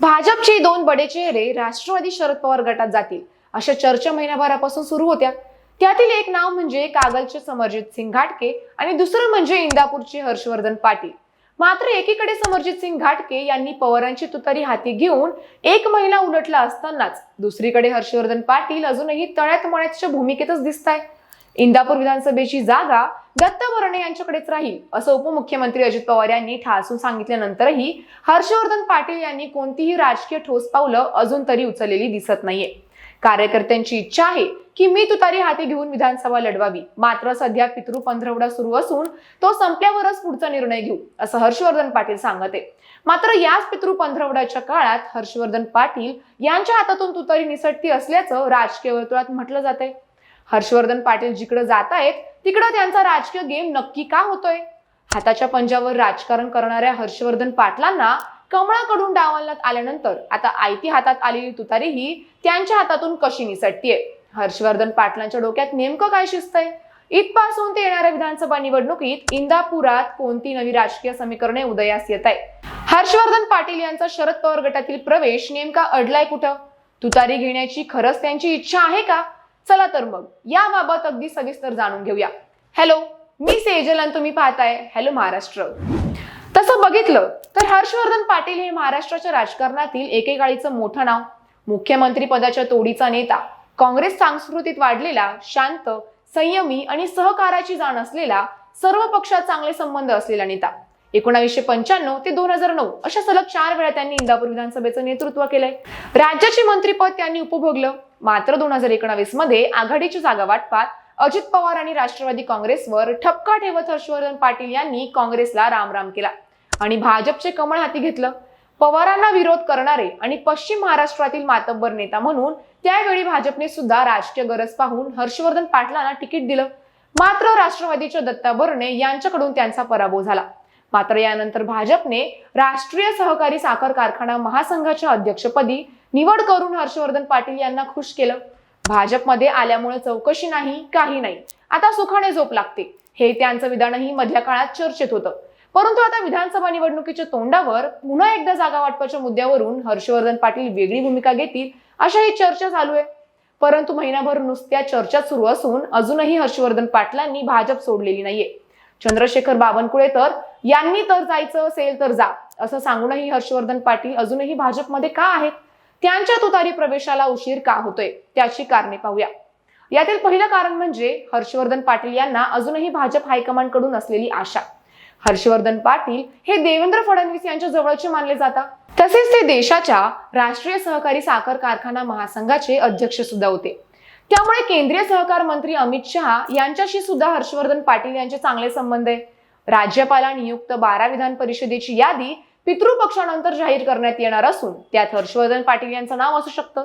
भाजपचे दोन बडे चेहरे राष्ट्रवादी शरद पवार गटात जातील. अशा चर्चा महिनाभरापासून सुरू होत्या. त्यातील एक नाव म्हणजे कागलचे समरजित सिंग घाटके आणि दुसरं म्हणजे इंदापूरचे हर्षवर्धन पाटील. मात्र एकीकडे समरजित सिंग घाटके यांनी पवारांची तुतारी हाती घेऊन एक महिना उलटला असतानाच दुसरीकडे हर्षवर्धन पाटील अजूनही तळ्यात मळ्याच्या भूमिकेतच दिसत आहे इंदापूर विधानसभेची जागा दत्त भरणे यांच्याकडेच राहील असं उपमुख्यमंत्री अजित पवार यांनी ठासून सांगितल्यानंतरही हर्षवर्धन पाटील यांनी कोणतीही राजकीय ठोस पावलं अजून तरी उचललेली दिसत नाहीये. कार्यकर्त्यांची इच्छा आहे की मी तुतारी हाती घेऊन विधानसभा लढवावी. मात्र सध्या पितृ पंधरवडा सुरू असून तो संपल्यावरच पुढचा निर्णय घेऊ असं हर्षवर्धन पाटील सांगत आहे मात्र याच पितृ पंधरवड्याच्या काळात हर्षवर्धन पाटील यांच्या हातातून तुतारी निसटती असल्याचं राजकीय वर्तुळात म्हटलं जात आहे हर्षवर्धन पाटील जिकडे जात आहेत तिकडं त्यांचा राजकीय गेम नक्की का होतोय? हाताच्या पंजावर राजकारण करणाऱ्या हर्षवर्धन पाटलांना कमळाकडून डावलण्यात आल्यानंतर आता आयती हातात आलेली तुतारीही त्यांच्या हातातून कशी निसटतीये? हर्षवर्धन पाटलांच्या डोक्यात नेमकं काय शिजतंय इथपासून ते येणाऱ्या विधानसभा निवडणुकीत इंदापुरात कोणती नवी राजकीय समीकरणे उदयास येत आहे हर्षवर्धन पाटील यांचा शरद पवार गटातील प्रवेश नेमका अडलाय कुठं? तुतारी घेण्याची खरंच त्यांची इच्छा आहे का? चला तर मग याबाबत अगदी सविस्तर जाणून घेऊया. हॅलो मी सेजल आणि तुम्ही पाहताय हॅलो महाराष्ट्र. तसं बघितलं तर हर्षवर्धन पाटील हे महाराष्ट्राच्या राजकारणातील एकेकाळीचं मोठं नाव मुख्यमंत्री पदाच्या तोडीचा नेता काँग्रेस सांस्कृतीत वाढलेला शांत संयमी आणि सहकाराची जाण असलेला सर्व पक्षात चांगले संबंध असलेला नेता. एकोणावीसशे पंच्याण्णव ते दोन हजार नऊ अशा सलग चार वेळा त्यांनी इंदापूर विधानसभेचं नेतृत्व केलंय. राज्याचे मंत्रीपद त्यांनी उपभोगलं. मात्र दोन हजार एकोणावीसमध्ये आघाडीची जागा वाटपात अजित पवार आणि राष्ट्रवादी काँग्रेसवर ठपका ठेवत हर्षवर्धन पाटील यांनी काँग्रेसला रामराम केला आणि भाजपचे कमळ हाती घेतलं. पवारांना विरोध करणारे आणि पश्चिम महाराष्ट्रातील मातब्बर नेता म्हणून त्यावेळी भाजपने सुद्धा राजकीय गरज पाहून हर्षवर्धन पाटलांना तिकीट दिलं. मात्र राष्ट्रवादीच्या दत्ता बर्णे यांच्याकडून त्यांचा पराभव झाला. मात्र यानंतर भाजपने राष्ट्रीय सहकारी साखर कारखाना महासंघाच्या अध्यक्षपदी निवड करून हर्षवर्धन पाटील यांना खुश केलं. भाजपमध्ये आल्यामुळे चौकशी नाही काही नाही. आता सुखाने झोप लागते. हे त्यांचं विधानही मधल्या काळात चर्चेत होतं. परंतु आता विधानसभा निवडणुकीच्या तोंडावर पुन्हा एकदा जागा वाटपाच्या मुद्द्यावरून हर्षवर्धन पाटील वेगळी भूमिका घेतील अशा ही चर्चा चालू आहे. परंतु महिनाभर नुसत्या चर्चा सुरू असून अजूनही हर्षवर्धन पाटलांनी भाजप सोडलेली नाहीये. चंद्रशेखर बावनकुळे तर यांनी तर जायचं असेल तर जा असं सांगूनही हर्षवर्धन पाटील अजूनही भाजपमध्ये का आहेत? त्यांच्या तुतारी प्रवेशाला उशीर का होतोय? त्याची कारणे पाहूया. यातील पहिलं कारण म्हणजे हर्षवर्धन पाटील यांना अजूनही भाजप हायकमांडकडून असलेली आशा. हर्षवर्धन पाटील हे देवेंद्र फडणवीस यांच्या जवळचे मानले जातात तसेच ते देशाच्या राष्ट्रीय सहकारी साखर कारखाना महासंघाचे अध्यक्ष सुद्धा होते. त्यामुळे केंद्रीय सहकार मंत्री अमित शहा यांच्याशी सुद्धा हर्षवर्धन पाटील यांचे चांगले संबंध आहे. राज्यपाला नियुक्त बारा विधान परिषदेची यादी पितृपक्षानंतर जाहीर करण्यात येणार असून त्यात हर्षवर्धन पाटील यांचं नाव असू शकतं.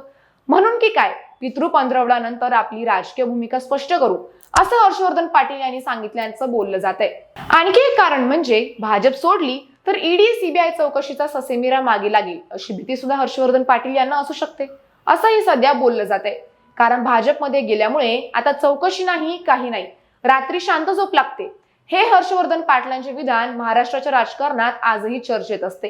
म्हणून की काय? पितृ पंधरवड्यानंतर आपली राजकीय भूमिका स्पष्ट करू असं हर्षवर्धन पाटील यांनी सांगितल्याचं बोललं जात आहे आणखी एक कारण म्हणजे भाजप सोडली तर ईडी सीबीआय चौकशीचा ससेमिरा मागे लागेल अशी भीती सुद्धा हर्षवर्धन पाटील यांना असू शकते असंही सध्या बोललं जात आहे कारण भाजपमध्ये गेल्यामुळे आता चौकशी नाही काही नाही. रात्री शांत झोप लागते. हे हर्षवर्धन पाटलांचे विधान महाराष्ट्राच्या राजकारणात आजही चर्चेत असते.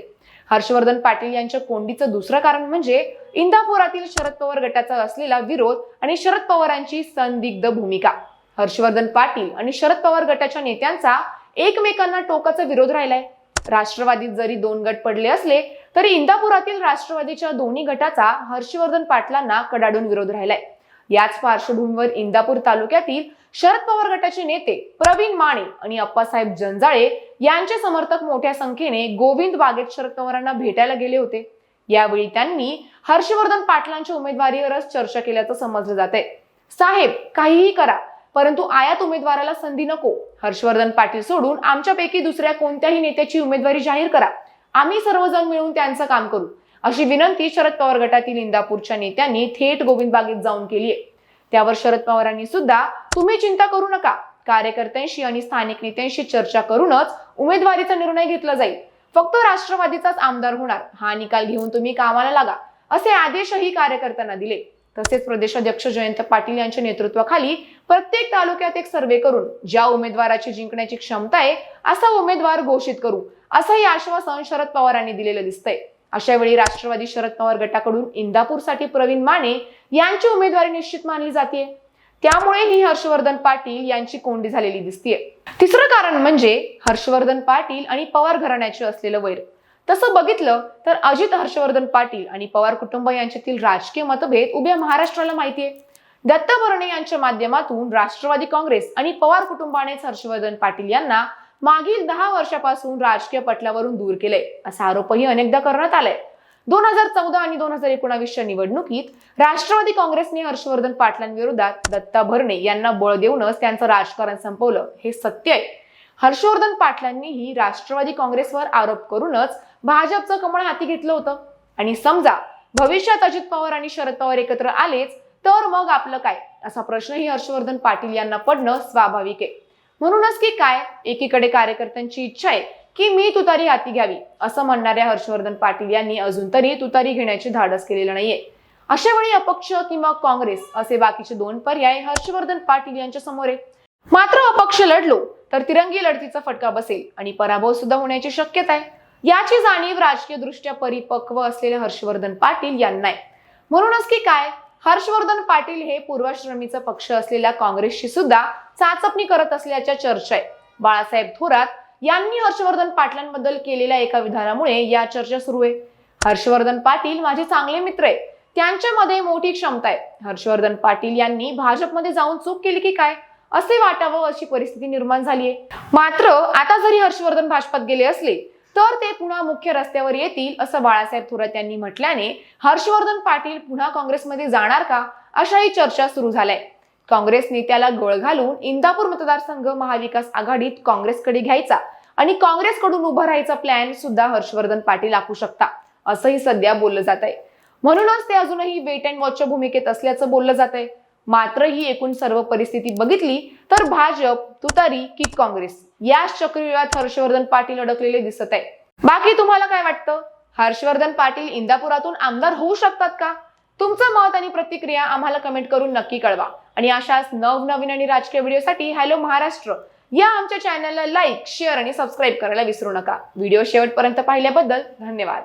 हर्षवर्धन पाटील यांच्या कोंडीचं दुसरं कारण म्हणजे इंदापुरातील शरद पवार गटाचा असलेला विरोध आणि शरद पवारांची संदिग्ध भूमिका. हर्षवर्धन पाटील आणि शरद पवार गटाच्या नेत्यांचा एकमेकांना टोकाचा विरोध राहिलाय. राष्ट्रवादीत जरी दोन गट पडले असले तरी इंदापुरातील राष्ट्रवादीच्या दोन्ही गटाचा हर्षवर्धन पाटलांना कडाडून विरोध राहिलाय. याच पार्श्वभूमीवर इंदापूर तालुक्यातील शरद पवार गटाचे नेते प्रवीण माने आणि अप्पासाहेब जंजाळे यांचे समर्थक मोठ्या संख्येने गोविंद बागेत शरद पवारांना भेटायला गेले होते. यावेळी त्यांनी हर्षवर्धन पाटलांच्या उमेदवारीवरच चर्चा केल्याचं समजलं जात आहे साहेब काहीही करा परंतु आयात उमेदवाराला संधी नको. हर्षवर्धन पाटील सोडून आमच्यापैकी दुसऱ्या कोणत्याही नेत्याची उमेदवारी जाहीर करा. आम्ही सर्वजण मिळून त्यांचं काम करू. अशी विनंती शरद पवार गटातील इंदापूरच्या नेत्यांनी थेट गोविंद बागेत जाऊन केली आहे. त्यावर शरद पवारांनी सुद्धा तुम्ही चिंता करू नका. कार्यकर्त्यांशी आणि स्थानिक नेत्यांशी चर्चा करूनच उमेदवारीचा निर्णय घेतला जाईल. फक्त राष्ट्रवादीचाच आमदार होणार. हा निकाल घेऊन तुम्ही कामाला लागा असे आदेशही कार्यकर्त्यांना दिले. तसेच प्रदेशाध्यक्ष जयंत पाटील यांच्या नेतृत्वाखाली प्रत्येक तालुक्यात एक सर्वे करून ज्या उमेदवाराची जिंकण्याची क्षमता आहे असा उमेदवार घोषित करू असंही आश्वासन शरद पवारांनी दिलेलं दिसतंय. अशा वेळी राष्ट्रवादी शरद पवार गटाकडून इंदापूरसाठी प्रवीण माने यांची उमेदवारी निश्चित मानली जाते त्यामुळे ही हर्षवर्धन पाटील यांची कोंडी झालेली दिसतीये. तिसरं कारण म्हणजे हर्षवर्धन पाटील आणि पवार घराण्याचे असलेलं वैर. तसं बघितलं तर अजित हर्षवर्धन पाटील आणि पवार कुटुंब यांच्यातील राजकीय मतभेद उभ्या महाराष्ट्राला माहितीये. दत्त भरणे यांच्या माध्यमातून राष्ट्रवादी काँग्रेस आणि पवार कुटुंबानेच हर्षवर्धन पाटील यांना मागील दहा वर्षापासून राजकीय पटलावरून दूर केले. असा आरोपही अनेकदा करण्यात आलाय. दोन हजार चौदा आणि दोन हजार एकोणावीसच्या निवडणुकीत राष्ट्रवादी काँग्रेसने हर्षवर्धन पाटलांविरोधात दत्ता भरणे यांना बळ देऊनच त्यांचं राजकारण संपवलं. हे सत्य आहे. हर्षवर्धन पाटलांनीही राष्ट्रवादी काँग्रेसवर आरोप करूनच भाजपचं कमळ हाती घेतलं होतं. आणि समजा भविष्यात अजित पवार आणि शरद पवार एकत्र आलेच तर मग आपलं काय? असा प्रश्नही हर्षवर्धन पाटील यांना पडणं स्वाभाविक आहे. म्हणूनच की काय? एकीकडे कार्यकर्त्यांची इच्छा आहे की मी तुतारी हाती घ्यावी असं म्हणणाऱ्या हर्षवर्धन पाटील यांनी अजून तरी तुतारी घेण्याचे धाडस केलेलं नाहीये. अशा वेळी अपक्ष किंवा काँग्रेस असे बाकीचे दोन पर्याय हर्षवर्धन पाटील यांच्या समोर आहे. मात्र अपक्ष लढलो तर तिरंगी लढतीचा फटका बसेल आणि पराभव सुद्धा होण्याची शक्यता आहे. याची जाणीव राजकीय दृष्ट्या परिपक्व असलेले हर्षवर्धन पाटील यांना आहे. म्हणूनच की काय? हर्षवर्धन पाटील हे पूर्वाश्रमीचा पक्ष असलेल्या काँग्रेसशी सुद्धा चाचपणी करत असल्याच्या चर्चा आहे बाळासाहेब थोरात यांनी हर्षवर्धन पाटलांबद्दल केलेल्या एका विधानामुळे या चर्चा सुरू आहे. हर्षवर्धन पाटील माझे चांगले मित्र आहे त्यांच्यामध्ये मोठी क्षमता आहे. हर्षवर्धन पाटील यांनी भाजपमध्ये जाऊन चूक केली की काय? असे वाटावं अशी परिस्थिती निर्माण झाली आहे. मात्र आता जरी हर्षवर्धन भाजपात गेले असले तर ते पुन्हा मुख्य रस्त्यावर येतील असं बाळासाहेब थोरात यांनी म्हटल्याने हर्षवर्धन पाटील पुन्हा काँग्रेसमध्ये जाणार का? अशाही चर्चा सुरू झालाय. काँग्रेस नेत्याला गळ घालून इंदापूर मतदारसंघ महाविकास आघाडीत काँग्रेसकडे घ्यायचा आणि काँग्रेसकडून उभा राहायचा प्लॅन सुद्धा हर्षवर्धन पाटील आखू शकता असंही सध्या बोललं जात आहे म्हणूनच ते अजूनही वेट अँड वॉचच्या भूमिकेत असल्याचं बोललं जात आहे मात्र ही एकूण सर्व परिस्थिती बघितली तर भाजप तुतारी की काँग्रेस या चक्रव्यूहात हर्षवर्धन पाटील अडकलेले दिसत आहे. बाकी तुम्हाला काय वाटतं? हर्षवर्धन पाटील इंदापुरातून आमदार होऊ शकतात का? तुमचं मत आणि प्रतिक्रिया आम्हाला कमेंट करून नक्की कळवा. आणि अशाच नवनवीन आणि राजकीय व्हिडिओसाठी हॅलो महाराष्ट्र या आमच्या चॅनलला लाईक शेअर आणि सबस्क्राईब करायला विसरू नका. व्हिडिओ शेवटपर्यंत पाहिल्याबद्दल धन्यवाद.